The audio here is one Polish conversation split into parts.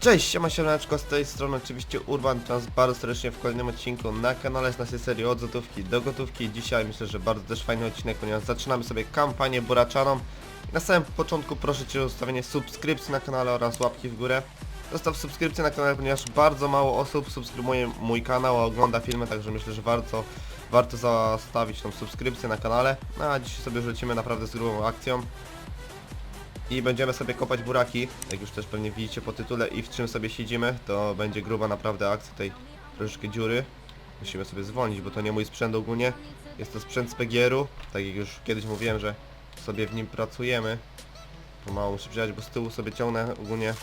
Cześć, siema siemaneczko, z tej strony oczywiście Urban Trans bardzo serdecznie w kolejnym odcinku na kanale z naszej serii od złotówki do gotówki. Dzisiaj myślę, że bardzo też fajny odcinek, ponieważ zaczynamy sobie kampanię buraczaną. Na samym początku proszę Cię o ustawienie subskrypcji na kanale oraz łapki w górę. Zostaw subskrypcję na kanale, ponieważ bardzo mało osób subskrybuje mój kanał, a ogląda filmy, także myślę, że warto, warto zostawić tą subskrypcję na kanale. No, a dzisiaj sobie lecimy naprawdę z grubą akcją i będziemy sobie kopać buraki, jak już też pewnie widzicie po tytule i w czym sobie siedzimy, to będzie gruba naprawdę akcja tej troszeczkę dziury. Musimy sobie zwolnić, bo to nie mój sprzęt ogólnie, jest to sprzęt z PGR-u, tak jak już kiedyś mówiłem, że sobie w nim pracujemy. Pomału muszę przyjechać, bo z tyłu sobie ciągnę ogólnie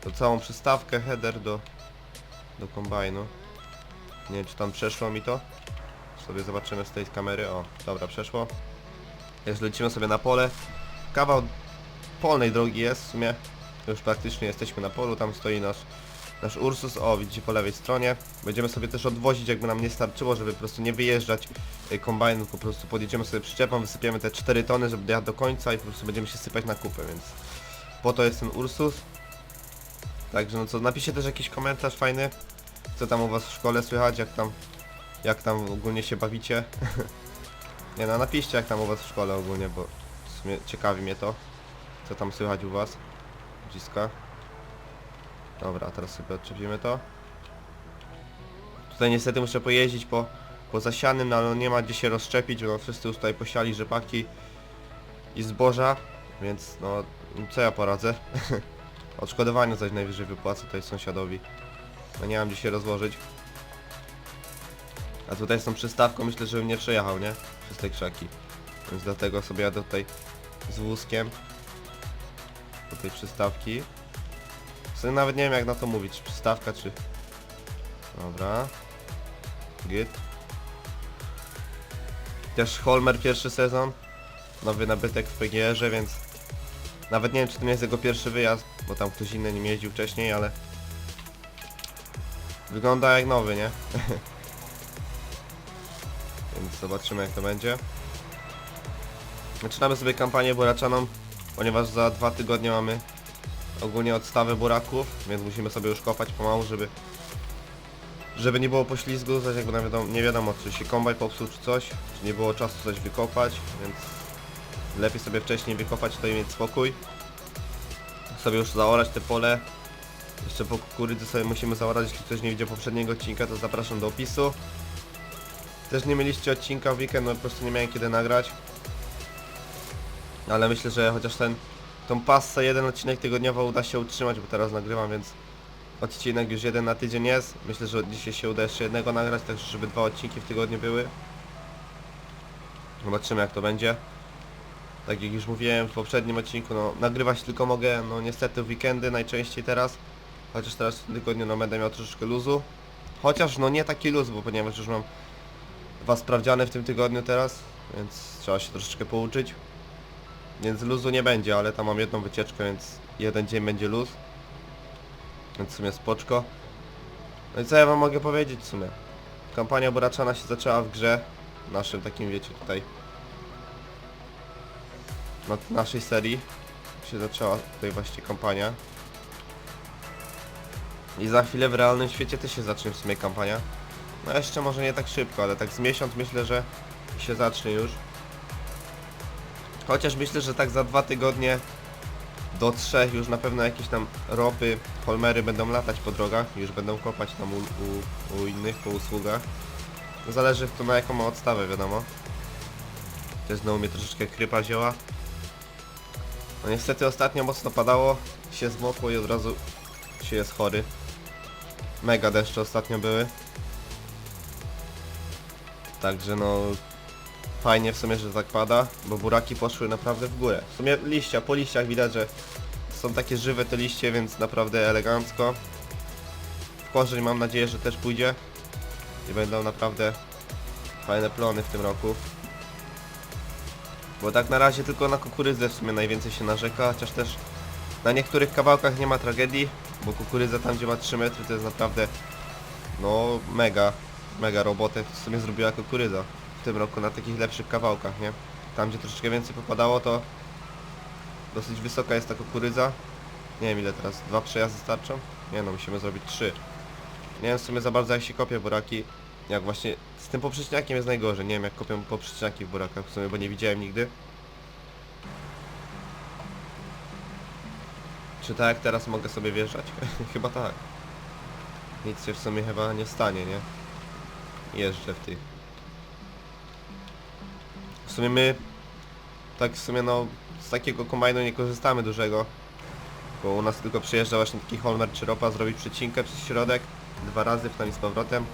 tą całą przystawkę, header do, do kombajnu. Nie wiem czy tam przeszło mi to. Sobie zobaczymy z tej kamery, o dobra przeszło. Już lecimy sobie na pole. Kawał polnej drogi jest w sumie. Już praktycznie jesteśmy na polu, tam stoi nasz, nasz Ursus, o widzicie po lewej stronie. Będziemy sobie też odwozić jakby nam nie starczyło, żeby po prostu nie wyjeżdżać y, kombajnu, po prostu podjedziemy sobie przyczepą, wysypiemy te 4 tony, żeby dojechać do końca i po prostu będziemy się sypać na kupę, więc po to jest ten Ursus. Także no co, napiszcie też jakiś komentarz fajny, co tam u was w szkole słychać, jak tam, jak tam ogólnie się bawicie. nie no, napiszcie jak tam u was w szkole ogólnie, bo w sumie ciekawi mnie to. Co tam słychać u was? Ludziska. Dobra, teraz sobie odczepimy to. Tutaj niestety muszę pojeździć po, po zasianym, no ale nie ma gdzie się rozszczepić, bo wszyscy już tutaj posiali rzepaki i zboża, więc no co ja poradzę? Odszkodowanie zaś najwyżej wypłacę tutaj sąsiadowi. No nie mam gdzie się rozłożyć. A tutaj z tą przystawką myślę, żebym nie przejechał, nie? Przez te krzaki. Więc dlatego sobie jadę tutaj z wózkiem do tej przystawki. W sumie nawet nie wiem jak na to mówić, czy przystawka, czy... Dobra. Git. Też Holmer pierwszy sezon. Nowy nabytek w PGR-ze, więc... Nawet nie wiem, czy to nie jest jego pierwszy wyjazd, bo tam ktoś inny nim jeździł wcześniej, ale... Wygląda jak nowy, nie? więc zobaczymy jak to będzie. Zaczynamy sobie kampanię buraczaną ponieważ za dwa tygodnie mamy ogólnie odstawę buraków, więc musimy sobie już kopać pomału, żeby żeby nie było poślizgu, zaś jakby nie wiadomo, nie wiadomo czy się kombaj popsuł czy coś, czy nie było czasu coś wykopać, więc lepiej sobie wcześniej wykopać to i mieć spokój. Sobie już zaorać te pole. Jeszcze po kukurydzy sobie musimy zaorać, jeśli ktoś nie widział poprzedniego odcinka, to zapraszam do opisu. Też nie mieliście odcinka w weekend, no po prostu nie miałem kiedy nagrać. Ale myślę, że chociaż ten tą passę jeden odcinek tygodniowo uda się utrzymać, bo teraz nagrywam, więc odcinek już jeden na tydzień jest. Myślę, że dzisiaj się uda jeszcze jednego nagrać, tak żeby dwa odcinki w tygodniu były. Zobaczymy jak to będzie. Tak jak już mówiłem w poprzednim odcinku, no nagrywać tylko mogę, no niestety w weekendy najczęściej teraz. Chociaż teraz w tygodniu no będę miał troszeczkę luzu. Chociaż no nie taki luz, bo ponieważ już mam dwa sprawdziane w tym tygodniu teraz, więc trzeba się troszeczkę pouczyć. Więc luzu nie będzie, ale tam mam jedną wycieczkę, więc jeden dzień będzie luz. Więc w sumie spoczko. No i co ja wam mogę powiedzieć w sumie? Kampania buraczana się zaczęła w grze. Naszym takim wiecie tutaj. Na naszej serii się zaczęła tutaj właśnie kampania. I za chwilę w realnym świecie też się zacznie w sumie kampania. No jeszcze może nie tak szybko, ale tak z miesiąc myślę, że się zacznie już. Chociaż myślę, że tak za dwa tygodnie do trzech już na pewno jakieś tam ropy, holmery będą latać po drogach, już będą kopać tam u, u, u innych po usługach. No Zależy to na jaką ma odstawę, wiadomo. Też znowu mnie troszeczkę krypa wzięła. No niestety ostatnio mocno padało, się zmokło i od razu się jest chory. Mega deszcze ostatnio były. Także no Fajnie w sumie, że pada, bo buraki poszły naprawdę w górę. W sumie liścia, po liściach widać, że są takie żywe te liście, więc naprawdę elegancko. W korzeń mam nadzieję, że też pójdzie. I będą naprawdę fajne plony w tym roku. Bo tak na razie tylko na kukurydzę w sumie najwięcej się narzeka, chociaż też na niektórych kawałkach nie ma tragedii, bo kukurydza tam gdzie ma 3 metry to jest naprawdę no mega, mega robotę w sumie zrobiła kukurydza w tym roku na takich lepszych kawałkach, nie? Tam gdzie troszeczkę więcej popadało to dosyć wysoka jest ta kukurydza. Nie wiem ile teraz, dwa przejazdy starczą? Nie no, musimy zrobić trzy. Nie wiem w sumie za bardzo jak się kopie buraki. Jak właśnie z tym poprzeczniakiem jest najgorzej. Nie wiem jak kopią poprzeczniaki w burakach w sumie, bo nie widziałem nigdy. Czy tak jak teraz mogę sobie wjeżdżać? chyba tak. Nic się w sumie chyba nie stanie, nie? Jeżdżę w tych. W sumie my tak w sumie no z takiego kombajnu nie korzystamy dużego. Bo u nas tylko przyjeżdża właśnie taki Holmer czy ropa zrobić przecinkę przez środek. Dwa razy w tam i z powrotem.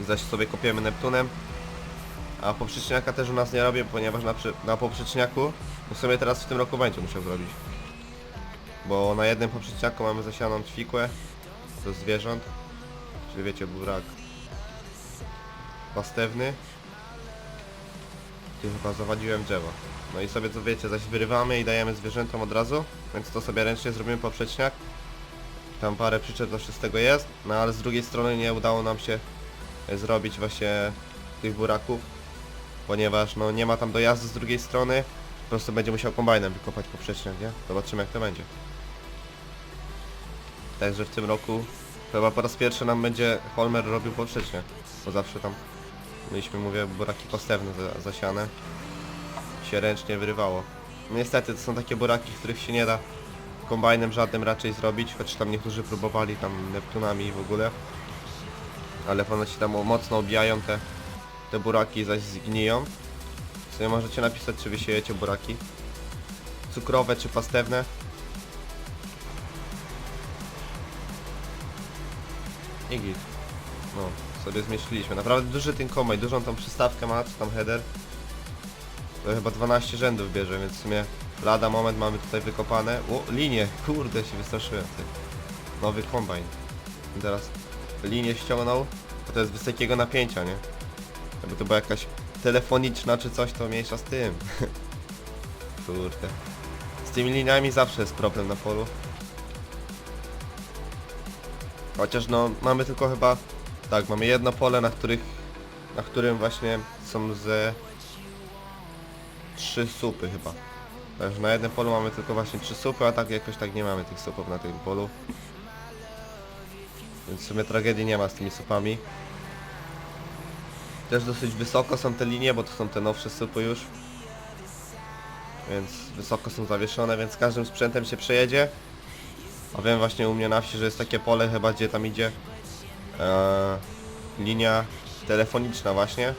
I zaś sobie kopiemy Neptunem. A poprzeczniaka też u nas nie robię, ponieważ na, na poprzeczniaku w sumie teraz w tym roku będzie musiał zrobić. Bo na jednym poprzeczniaku mamy zasianą ćwikłę do zwierząt. Czyli wiecie, burak pastewny. Tu chyba zawadziłem drzewo. No i sobie to wiecie, zaś wyrywamy i dajemy zwierzętom od razu, więc to sobie ręcznie zrobimy poprzeczniak. Tam parę przyczep zawsze z tego jest, no ale z drugiej strony nie udało nam się e, zrobić właśnie tych buraków, ponieważ no nie ma tam dojazdu z drugiej strony, po prostu będzie musiał kombajnem wykopać poprzeczniak, nie? Zobaczymy jak to będzie. Także w tym roku chyba po raz pierwszy nam będzie Holmer robił poprzeczniak, bo zawsze tam mieliśmy, mówię, buraki pastewne za- zasiane się ręcznie wyrywało. No Niestety to są takie buraki, których się nie da kombajnem żadnym raczej zrobić, choć tam niektórzy próbowali tam Neptunami w ogóle. Ale ponoć się tam mocno obijają te, te buraki zaś zgniją. W sumie możecie napisać czy wy siejecie buraki. Cukrowe czy pastewne. I git. No, sobie zmieściliśmy. Naprawdę duży ten kombajn, dużą tą przystawkę ma, tam header. To chyba 12 rzędów bierze, więc w sumie lada moment mamy tutaj wykopane. O, linie, kurde się wystraszyłem. Ty. Nowy kombajn. Teraz linię ściągnął, bo to jest wysokiego napięcia, nie? Jakby to była jakaś telefoniczna czy coś, to mniejsza z tym. Kurde. Z tymi liniami zawsze jest problem na polu. Chociaż no, mamy tylko chyba... Tak, mamy jedno pole, na których... Na którym właśnie są ze trzy supy chyba. Także na jednym polu mamy tylko właśnie trzy supy, a tak jakoś tak nie mamy tych supów na tym polu. Więc w sumie tragedii nie ma z tymi supami. Też dosyć wysoko są te linie, bo to są te nowsze supy już. Więc wysoko są zawieszone, więc każdym sprzętem się przejedzie. A wiem właśnie u mnie na wsi, że jest takie pole chyba, gdzie tam idzie e, linia telefoniczna właśnie.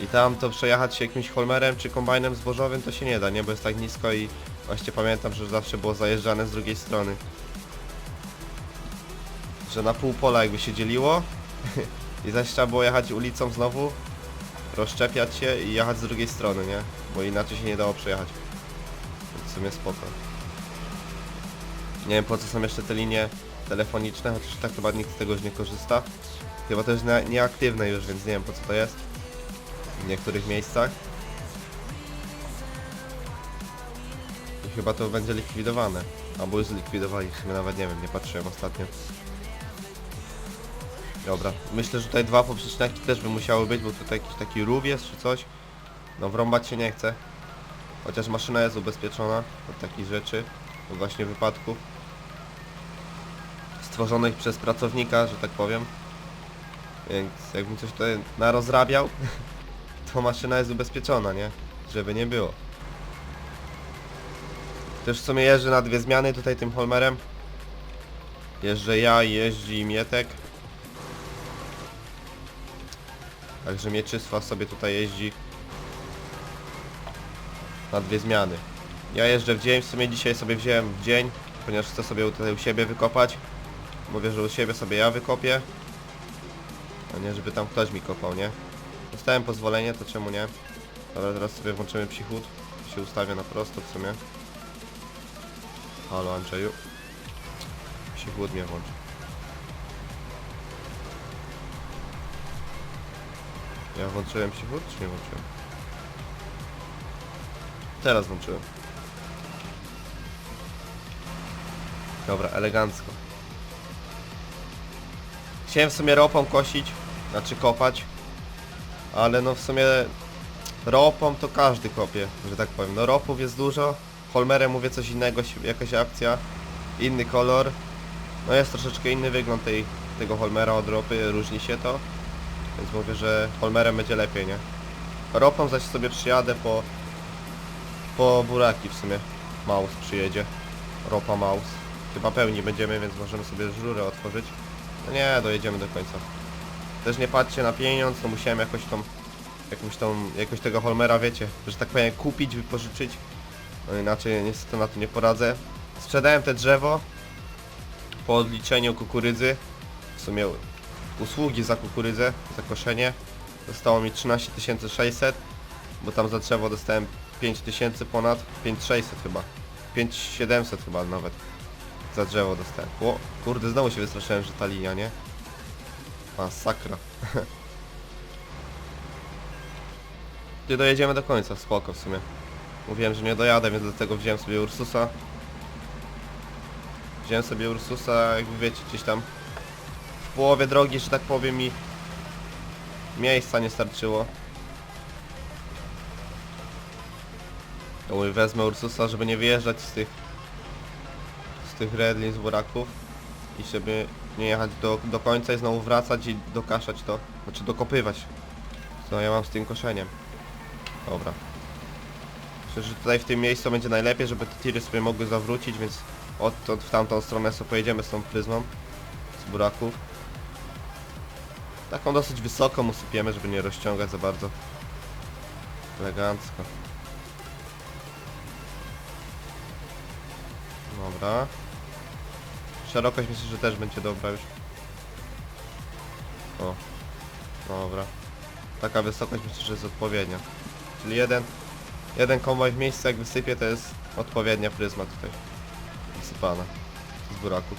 I tam to przejechać się jakimś holmerem czy kombajnem zbożowym to się nie da, nie? Bo jest tak nisko i właśnie pamiętam, że zawsze było zajeżdżane z drugiej strony. Że na pół pola jakby się dzieliło i zaś trzeba było jechać ulicą znowu, rozszczepiać się i jechać z drugiej strony, nie? Bo inaczej się nie dało przejechać. W sumie spoko. Nie wiem po co są jeszcze te linie telefoniczne, chociaż tak chyba nikt z tego już nie korzysta. Chyba nie- nieaktywne już, więc nie wiem po co to jest w niektórych miejscach. I chyba to będzie likwidowane. Albo już zlikwidowali, w sumie nawet nie wiem, nie patrzyłem ostatnio. Dobra, myślę, że tutaj dwa poprzeczniaki też by musiały być, bo tutaj jakiś taki rów jest czy coś. No wrąbać się nie chce. Chociaż maszyna jest ubezpieczona od takich rzeczy, od właśnie wypadków. Stworzonych przez pracownika, że tak powiem. Więc jakbym coś tutaj narozrabiał, to maszyna jest ubezpieczona, nie? Żeby nie było. Też w sumie jeżdżę na dwie zmiany tutaj tym Holmerem. Jeżdżę ja i jeździ Mietek. Także Mieczysław sobie tutaj jeździ na dwie zmiany. Ja jeżdżę w dzień, w sumie dzisiaj sobie wziąłem w dzień, ponieważ chcę sobie tutaj u siebie wykopać. Mówię, że u siebie sobie ja wykopię. A nie, żeby tam ktoś mi kopał, nie? Dostałem pozwolenie, to czemu nie? Dobra, teraz sobie włączymy psichód. Się ustawię na prosto w sumie. Halo Andrzeju. Psichód mnie włączy. Ja włączyłem psichód, czy nie włączyłem? Teraz włączyłem. Dobra, elegancko. Chciałem w sumie ropą kosić, znaczy kopać, ale no w sumie ropą to każdy kopie, że tak powiem. No ropów jest dużo, Holmerem mówię coś innego, jakaś akcja, inny kolor. No jest troszeczkę inny wygląd tej, tego Holmera od ropy, różni się to. Więc mówię, że Holmerem będzie lepiej, nie? Ropą zaś sobie przyjadę po, po buraki w sumie. Maus przyjedzie. Ropa Maus. Chyba pełni będziemy, więc możemy sobie żurę otworzyć. No nie, dojedziemy do końca. Też nie patrzcie na pieniądz, no musiałem jakoś tą, jakąś tą, jakoś tego Holmera, wiecie, że tak powiem kupić, wypożyczyć. No inaczej niestety na to nie poradzę. Sprzedałem te drzewo po odliczeniu kukurydzy. W sumie usługi za kukurydzę, za koszenie. Zostało mi 13 600, bo tam za drzewo dostałem 5000 ponad, 5600 chyba. 5700 chyba nawet. Za drzewo dostałem. O, kurde, znowu się wystraszyłem, że ta linia, nie? Masakra. Ty dojedziemy do końca, spoko w sumie. Mówiłem, że nie dojadę, więc dlatego wziąłem sobie Ursusa. Wziąłem sobie Ursusa, jakby wiecie, gdzieś tam w połowie drogi, że tak powiem mi miejsca nie starczyło. Wezmę Ursusa, żeby nie wyjeżdżać z tych z tych redlin, z buraków i żeby nie jechać do, do końca i znowu wracać i dokaszać to, znaczy dokopywać. Co ja mam z tym koszeniem. Dobra. Myślę, że tutaj w tym miejscu będzie najlepiej, żeby te tiry sobie mogły zawrócić, więc odtąd w tamtą stronę sobie pojedziemy z tą pryzmą z buraków. Taką dosyć wysoką usypiemy, żeby nie rozciągać za bardzo. Elegancko. Dobra. Szerokość myślę, że też będzie dobra już. O. Dobra. Taka wysokość myślę, że jest odpowiednia. Czyli jeden, jeden kombaj w miejscu jak wysypie to jest odpowiednia pryzma tutaj. Wysypana. Z buraków.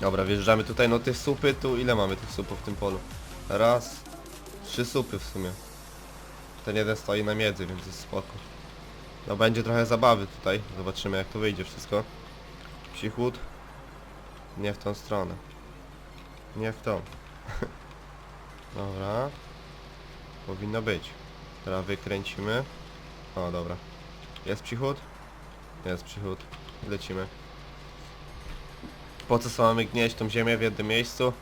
Dobra, wjeżdżamy tutaj, no tych supy tu, ile mamy tych supów w tym polu? Raz, trzy supy w sumie. Ten jeden stoi na miedzy, więc jest spoko. No będzie trochę zabawy tutaj, zobaczymy jak to wyjdzie wszystko. Psichód. Nie w tą stronę. Nie w tą. dobra. Powinno być. Teraz wykręcimy. O, dobra. Jest psichód? Jest psichód. Lecimy. Po co mamy gnieść tą ziemię w jednym miejscu?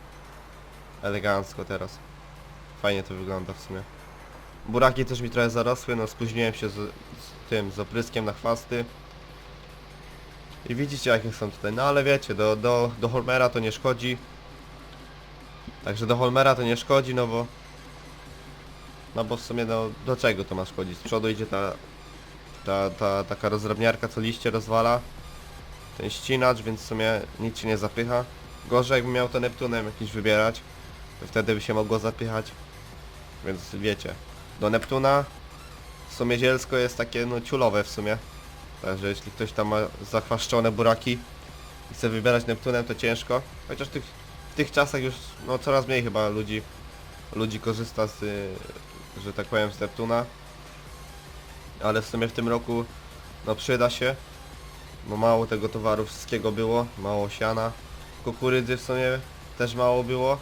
Elegancko teraz. Fajnie to wygląda w sumie. Buraki też mi trochę zarosły, no spóźniłem się z, z tym, z opryskiem na chwasty. I widzicie jakie są tutaj, no ale wiecie, do, do, do Holmera to nie szkodzi. Także do Holmera to nie szkodzi, no bo... No bo w sumie no, do czego to ma szkodzić? Z przodu idzie ta, ta, ta taka rozrabniarka, co liście rozwala. Ten ścinacz, więc w sumie nic się nie zapycha. Gorzej jakbym miał to Neptunem jakiś wybierać, to wtedy by się mogło zapychać. Więc wiecie, do Neptuna w sumie zielsko jest takie no ciulowe w sumie. Także jeśli ktoś tam ma zachwaszczone buraki i chce wybierać Neptunem to ciężko. Chociaż tych, w tych czasach już no coraz mniej chyba ludzi ludzi korzysta z, y, że tak powiem z Neptuna. Ale w sumie w tym roku no przyda się. Bo mało tego towaru wszystkiego było, mało siana. Kukurydzy w sumie też mało było.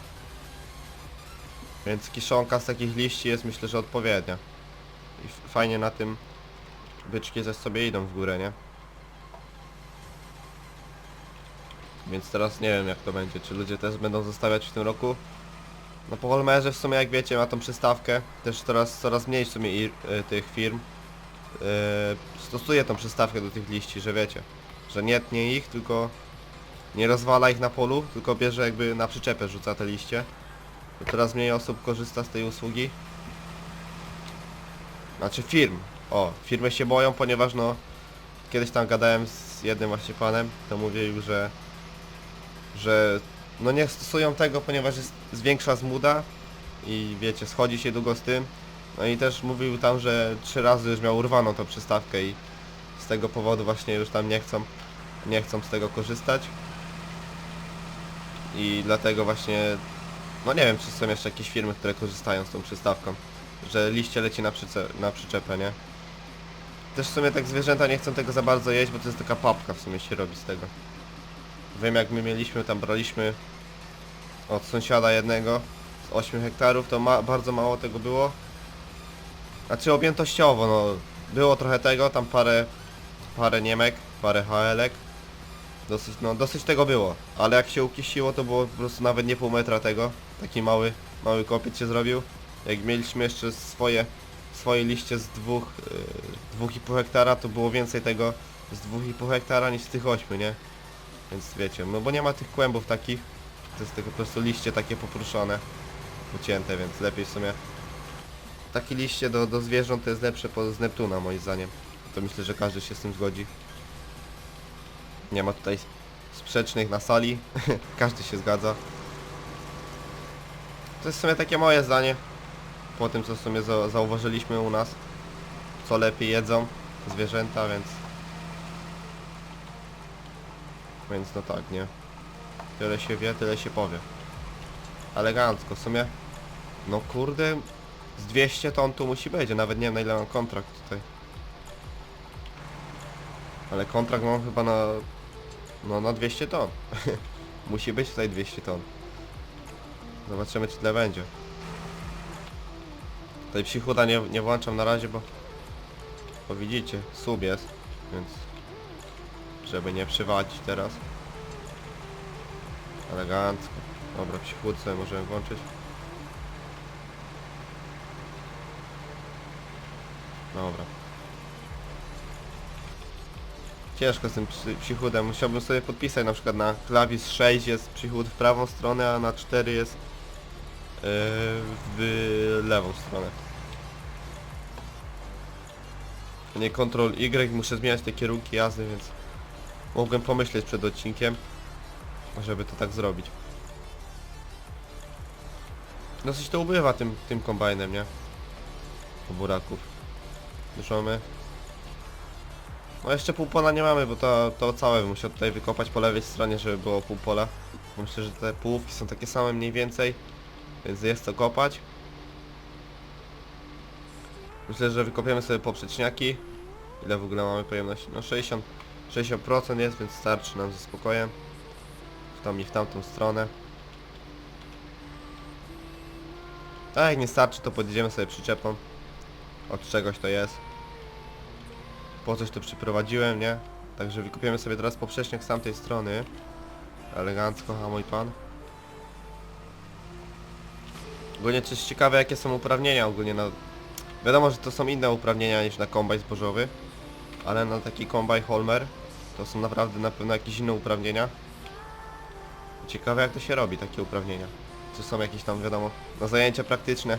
Więc kiszonka z takich liści jest myślę, że odpowiednia. I fajnie na tym byczki ze sobie idą w górę, nie? Więc teraz nie wiem jak to będzie, czy ludzie też będą zostawiać w tym roku. No po Holmerze w sumie jak wiecie ma tą przystawkę, też coraz, coraz mniej w sumie y, tych firm y, stosuje tą przystawkę do tych liści, że wiecie, że nie tnie ich, tylko nie rozwala ich na polu, tylko bierze jakby na przyczepę rzuca te liście. To coraz mniej osób korzysta z tej usługi. Znaczy firm. O, firmy się boją, ponieważ no kiedyś tam gadałem z jednym właśnie panem, to mówił, że że no nie stosują tego, ponieważ jest, jest większa zmuda i wiecie, schodzi się długo z tym. No i też mówił tam, że trzy razy już miał urwaną tą przystawkę i z tego powodu właśnie już tam nie chcą, nie chcą z tego korzystać. I dlatego właśnie, no nie wiem, czy są jeszcze jakieś firmy, które korzystają z tą przystawką, że liście leci na, przyce, na przyczepę, nie? Też w sumie tak zwierzęta nie chcą tego za bardzo jeść, bo to jest taka papka w sumie się robi z tego. Wiem jak my mieliśmy, tam braliśmy od sąsiada jednego z 8 hektarów, to ma, bardzo mało tego było. Znaczy objętościowo, no było trochę tego, tam parę, parę Niemek, parę HL-ek. Dosyć, no dosyć tego było, ale jak się ukisiło to było po prostu nawet nie pół metra tego. Taki mały, mały kopiec się zrobił. Jak mieliśmy jeszcze swoje, swoje liście z dwóch, yy, dwóch i pół hektara, to było więcej tego z dwóch i pół hektara niż z tych ośmiu, nie? Więc wiecie, no bo nie ma tych kłębów takich, to jest tylko po prostu liście takie popruszone, ucięte, więc lepiej w sumie. Takie liście do, do zwierząt to jest lepsze po, z Neptuna moim zdaniem. To myślę, że każdy się z tym zgodzi. Nie ma tutaj sprzecznych na sali. każdy się zgadza. To jest w sumie takie moje zdanie. Po tym co w sumie za, zauważyliśmy u nas. Co lepiej jedzą zwierzęta, więc... Więc no tak, nie? Tyle się wie, tyle się powie. Elegancko, w sumie... No kurde, z 200 ton tu musi być, nawet nie wiem na ile mam kontrakt tutaj. Ale kontrakt mam chyba na... No na 200 ton. musi być tutaj 200 ton. Zobaczymy czy tyle będzie. Tutaj psichuda nie, nie włączam na razie, bo... Bo widzicie, sub jest, więc... Żeby nie przywadzić teraz. Elegancko. Dobra, psichód sobie możemy włączyć. Dobra. Ciężko z tym psi- psichudem. Musiałbym sobie podpisać na przykład na klawisz 6 jest psichud w prawą stronę, a na 4 jest w lewą stronę. Nie Ctrl Y, muszę zmieniać te kierunki jazdy, więc mogłem pomyśleć przed odcinkiem, żeby to tak zrobić. Dosyć to ubywa tym, tym kombajnem, nie? buraków. Już mamy. No jeszcze pół pola nie mamy, bo to, to całe bym musiał tutaj wykopać po lewej stronie, żeby było pół pola. Myślę, że te połówki są takie same mniej więcej, więc jest to kopać. Myślę, że wykopiemy sobie poprzeczniaki. Ile w ogóle mamy pojemności? No 60, 60% jest, więc starczy nam ze spokojem. W tą i w tamtą stronę. A jak nie starczy, to podjedziemy sobie przyczepą. Od czegoś to jest. Po coś to przyprowadziłem, nie? Także wykupiemy sobie teraz poprzeczniak z tamtej strony. Elegancko, a mój pan. Ogólnie coś ciekawe jakie są uprawnienia ogólnie na... Wiadomo, że to są inne uprawnienia niż na kombaj zbożowy. Ale na taki kombaj Holmer to są naprawdę na pewno jakieś inne uprawnienia. Ciekawe jak to się robi, takie uprawnienia. Czy są jakieś tam, wiadomo, na zajęcia praktyczne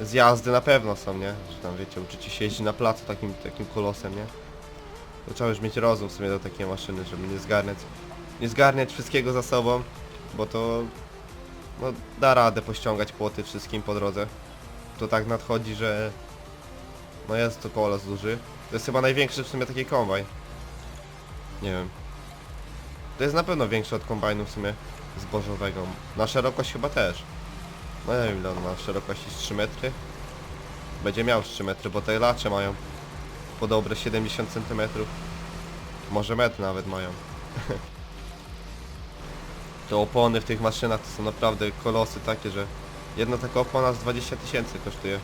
z jazdy na pewno są, nie? Że tam wiecie, uczycie się jeździć na placu takim, takim kolosem, nie? To trzeba już mieć rozum w sumie do takiej maszyny, żeby nie zgarniać, nie zgarniać wszystkiego za sobą, bo to no, da radę pościągać płoty wszystkim po drodze. To tak nadchodzi, że no jest to kolos duży. To jest chyba największy w sumie taki kombajn. Nie wiem. To jest na pewno większy od kombajnu w sumie zbożowego. Na szerokość chyba też. No nie wiem ile on ma szerokości z 3 metry. Będzie miał z 3 metry, bo te lacze mają po dobre 70 cm. Może metr nawet mają. te opony w tych maszynach to są naprawdę kolosy takie, że jedna taka opona z 20 tysięcy kosztuje.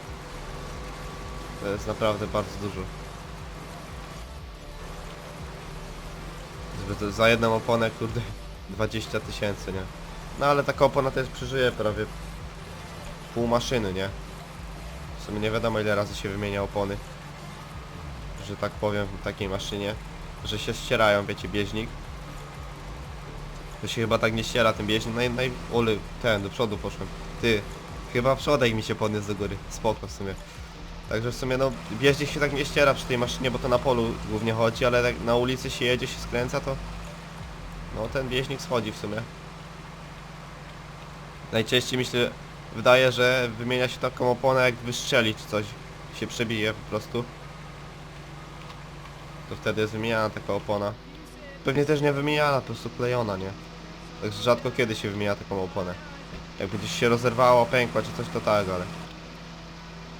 To jest naprawdę bardzo dużo. Za- jedną oponę, kurde, 20 tysięcy, nie? No ale taka opona też przeżyje prawie pół maszyny, nie? W sumie nie wiadomo ile razy się wymienia opony. Że tak powiem w takiej maszynie. Że się ścierają, wiecie, bieżnik. To się chyba tak nie ściera ten bieżnik. Naj, naj... Ole, ten, do przodu poszłem. Ty, chyba przodek mi się podniósł do góry. Spoko w sumie. Także w sumie no, bieżnik się tak nie ściera przy tej maszynie, bo to na polu głównie chodzi, ale jak na ulicy się jedzie, się skręca, to... No, ten bieżnik schodzi w sumie. Najczęściej myślę, wydaje, że wymienia się taką oponę jak wystrzelić coś się przebije po prostu. To wtedy jest wymieniana taka opona. Pewnie też nie wymieniana, po prostu klejona, nie? Także rzadko kiedy się wymienia taką oponę. Jakby gdzieś się rozerwała, pękła czy coś to tak, ale...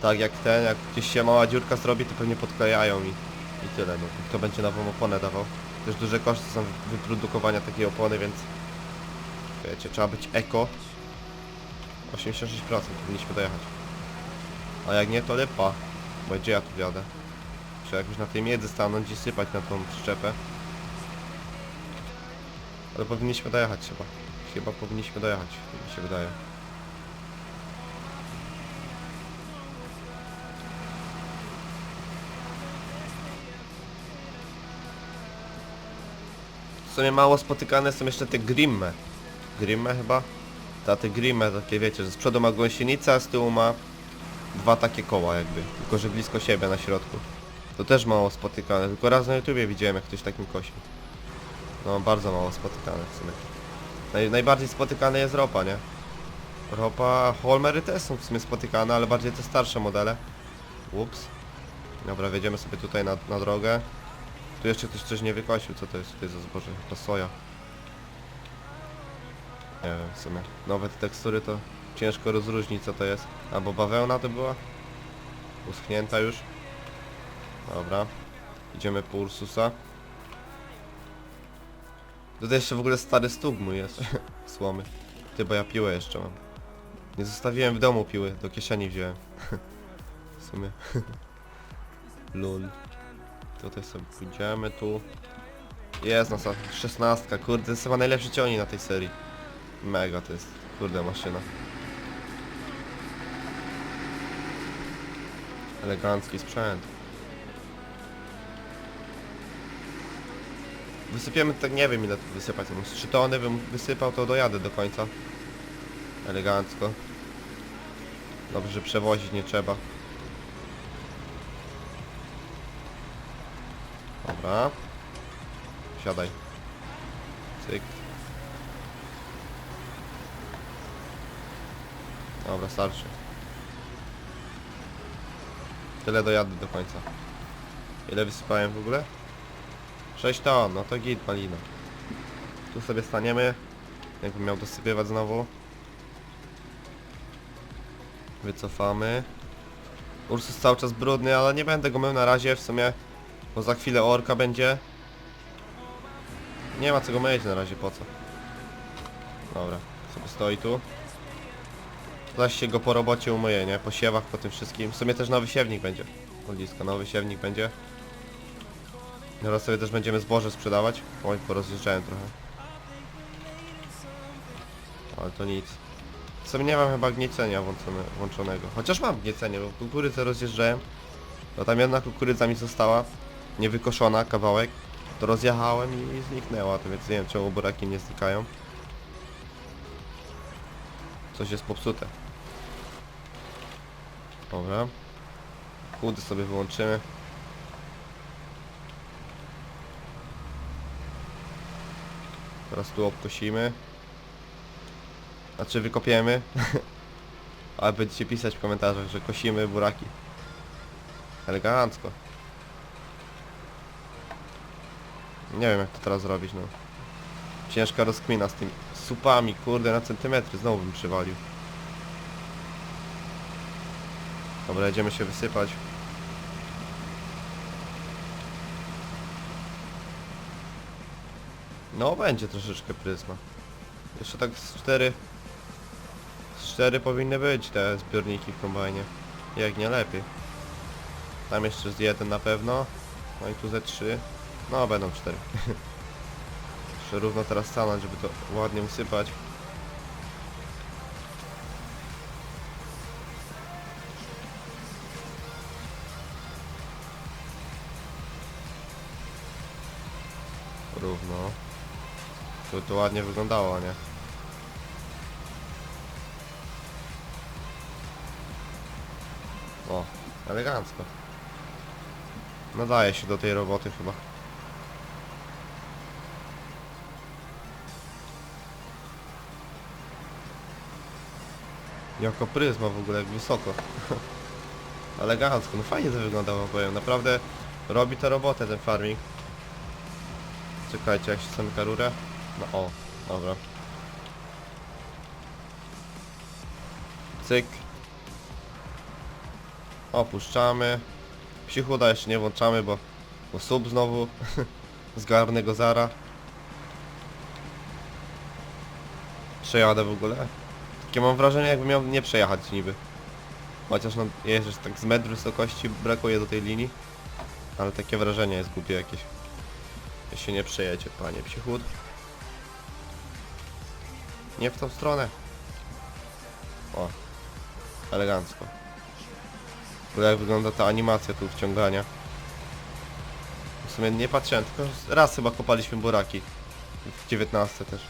Tak jak ten, jak gdzieś się mała dziurka zrobi, to pewnie podklejają i, i tyle, no. Kto będzie nową oponę dawał? Też duże koszty są wy- wyprodukowania takiej opony, więc... Wiecie, trzeba być eko. 86% powinniśmy dojechać. A jak nie, to lipa. Bo gdzie ja tu wjadę? Czy jakoś na tej miedzy stanąć i sypać na tą przyczepę. Ale powinniśmy dojechać chyba. Chyba powinniśmy dojechać, tak mi się wydaje. W sumie mało spotykane są jeszcze te grimme. Grimme chyba? Te grimme takie wiecie, że z przodu ma gąsienicę, a z tyłu ma dwa takie koła jakby. Tylko że blisko siebie na środku. To też mało spotykane, tylko raz na YouTubie widziałem jak ktoś takim kosił. No bardzo mało spotykane w sumie. Naj, najbardziej spotykane jest ropa, nie? Ropa, Holmery też są w sumie spotykane, ale bardziej te starsze modele. Ups. Dobra, wjedziemy sobie tutaj na, na drogę. Tu jeszcze ktoś coś nie wykosił, co to jest tutaj za zboże? To soja. Nie wiem, w sumie. Nowe te tekstury to ciężko rozróżnić co to jest. Albo bawełna to była? Uschnięta już. Dobra. Idziemy po Ursusa. Tutaj jeszcze w ogóle stary stóg mój jest. Słomy. Ty, bo ja piłę jeszcze mam. Nie zostawiłem w domu piły, do kieszeni wziąłem. w sumie. Lul. Tutaj sobie pójdziemy, tu. Jest nas 16, kurde, to jest chyba najlepszy ciągnik na tej serii. Mega to jest, kurde maszyna. Elegancki sprzęt. Wysypiemy tak nie wiem ile tu wysypać, no, z 3 tony bym wysypał to dojadę do końca. Elegancko. Dobrze, że przewozić nie trzeba. Dobra. Siadaj. Cyk. Dobra, starczy. Tyle dojadę do końca. Ile wysypałem w ogóle? 6 ton, no to git malina. Tu sobie staniemy. Jakbym miał dosypywać znowu. Wycofamy. Ursus cały czas brudny, ale nie będę go mył na razie w sumie. Bo za chwilę orka będzie. Nie ma co go myć na razie, po co? Dobra, sobie stoi tu. Zaś się go po robocie umyje, nie? Po siewach, po tym wszystkim. W sumie też nowy siewnik będzie. Oliska, nowy siewnik będzie. Teraz sobie też będziemy zboże sprzedawać. Oj, porozjeżdżałem trochę. Ale to nic. Sumie nie mam chyba gniecenia włączone, włączonego. Chociaż mam gniecenie, bo kukurydzę rozjeżdżałem. To tam jedna kukurydza mi została. Niewykoszona, kawałek. To rozjechałem i zniknęła, to więc nie wiem czemu buraki nie znikają. Coś jest popsute. Dobra. Chudy sobie wyłączymy. Teraz tu obkosimy. Znaczy wykopiemy. Ale będziecie pisać w komentarzach, że kosimy buraki. Elegancko. Nie wiem jak to teraz zrobić, no. Ciężka rozkmina z tymi supami, kurde, na centymetry znowu bym przywalił. Dobra, jedziemy się wysypać. No, będzie troszeczkę pryzma. Jeszcze tak z 4... Z 4 powinny być te zbiorniki w kombajnie. Jak nie lepiej. Tam jeszcze z jeden na pewno. No i tu ze 3. No, będą 4. Jeszcze równo teraz stanąć, żeby to ładnie usypać. To to ładnie wyglądało, nie? O, elegancko. Nadaje się do tej roboty chyba. Jako pryzma w ogóle, jak wysoko. Elegancko, no fajnie to wyglądało, powiem. Naprawdę robi to robotę ten farming. Czekajcie, jak się zamyka rurę. No o, dobra. Cyk. Opuszczamy. Psichuda jeszcze nie włączamy, bo, bo sub znowu zgarnę go zara. Przejadę w ogóle. Takie mam wrażenie jakbym miał nie przejechać niby. Chociaż no jeszcze tak z metr wysokości brakuje do tej linii. Ale takie wrażenie jest głupie jakieś. Się nie przejedzie, panie psichód. Nie w tą stronę. O. Elegancko. W jak wygląda ta animacja tu wciągania. W sumie nie patrzyłem, tylko raz chyba kopaliśmy buraki. W 19 też.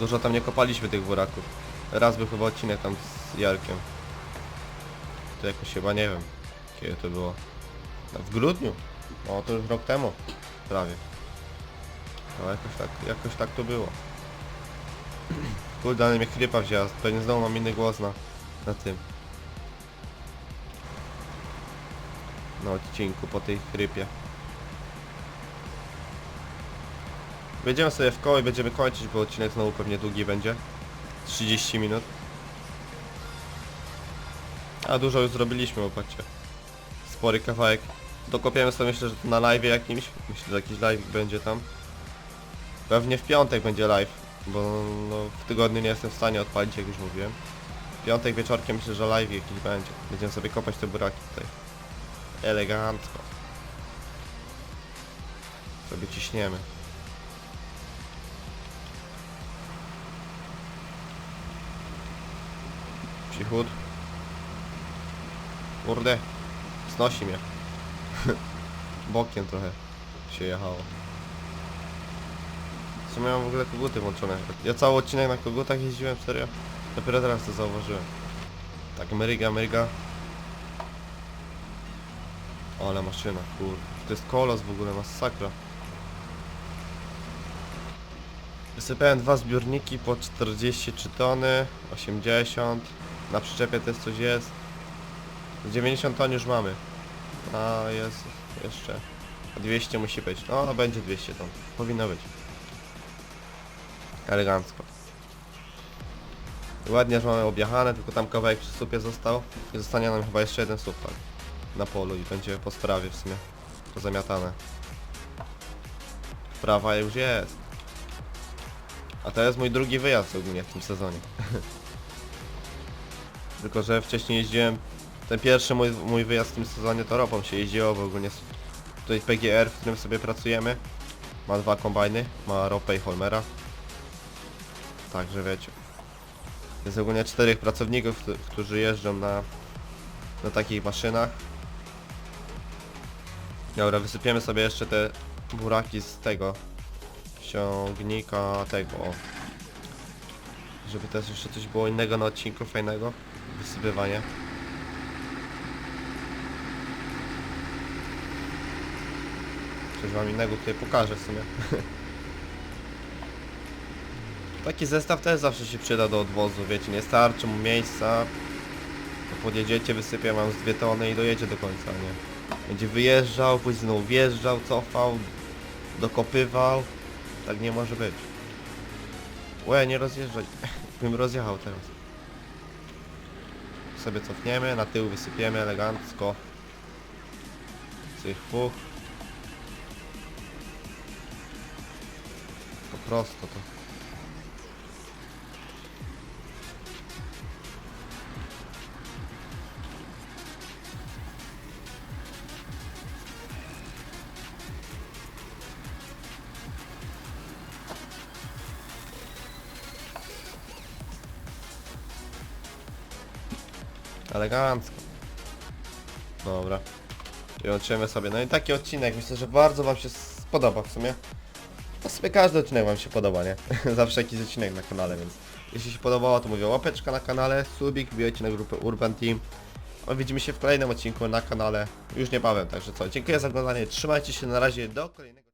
Dużo tam nie kopaliśmy tych buraków. Raz był chyba odcinek tam z Jarkiem. To jakoś chyba nie wiem, kiedy to było. No, W grudniu? O, to już rok temu. Prawie. No jakoś tak, jakoś tak to było. Kurde, ale mnie chrypa wzięła. Pewnie znowu mam inny głos na, na tym. Na odcinku po tej chrypie. Wejdziemy sobie w koło i będziemy kończyć, bo odcinek znowu pewnie długi będzie. 30 minut. A dużo już zrobiliśmy, bo patrzcie. Spory kawałek. Dokopiemy sobie myślę, że na live jakimś. Myślę, że jakiś live będzie tam. Pewnie w piątek będzie live, bo no, w tygodniu nie jestem w stanie odpalić, jak już mówiłem. W piątek wieczorkiem myślę, że live jakiś będzie. Będziemy sobie kopać te buraki tutaj. Elegancko. Sobie ciśniemy. Cichut. Kurde. Znosi mnie. Bokiem trochę się jechało. Sumie mam w ogóle koguty włączone. Ja cały odcinek na kogutach jeździłem, serio? Dopiero teraz to zauważyłem. Tak, myryga. O, ale maszyna, kur... To jest kolos w ogóle, masakra. Wysypałem dwa zbiorniki po 43 tony, 80. Na przyczepie też coś jest. 90 ton już mamy. A jest jeszcze. 200 musi być. No, będzie 200 ton. Powinno być. Elegancko. Ładnie, że mamy objechane, tylko tam kawałek przy supie został. I zostanie nam chyba jeszcze jeden sup na polu i będzie po sprawie w sumie. Pozamiatane. Prawa już jest. A to jest mój drugi wyjazd ogólnie w tym sezonie. Tylko, że wcześniej jeździłem... Ten pierwszy mój, mój wyjazd w tym sezonie to ropą się jeździło, bo ogólnie tutaj PGR, w którym sobie pracujemy. Ma dwa kombajny, ma ropę i Holmera. Także wiecie. Jest ogólnie czterech pracowników, któ- którzy jeżdżą na, na takich maszynach. Dobra, wysypiemy sobie jeszcze te buraki z tego ciągnika tego. Żeby też jeszcze coś było innego na odcinku fajnego. Wysypywanie. Coś wam innego tutaj pokażę w sumie. Taki zestaw też zawsze się przyda do odwozu, wiecie, nie starczy mu miejsca. To podjedziecie, wysypię mam z dwie tony i dojedzie do końca, nie? Będzie wyjeżdżał, później znowu wjeżdżał, cofał, dokopywał. Tak nie może być. Łe, nie rozjeżdżaj. Bym rozjechał teraz. Sobie cofniemy, na tył wysypiemy elegancko. Cych fuch. To prosto to. Elegancko. Dobra. I łączymy sobie. No i taki odcinek myślę, że bardzo wam się spodoba w sumie. To sobie każdy odcinek wam się podoba, nie? Zawsze jakiś odcinek na kanale, więc jeśli się podobało, to mówię łapeczka na kanale, subik, wbijajcie na grupę Urban Team. A widzimy się w kolejnym odcinku na kanale już niebawem, także co, dziękuję za oglądanie, trzymajcie się na razie, do kolejnego.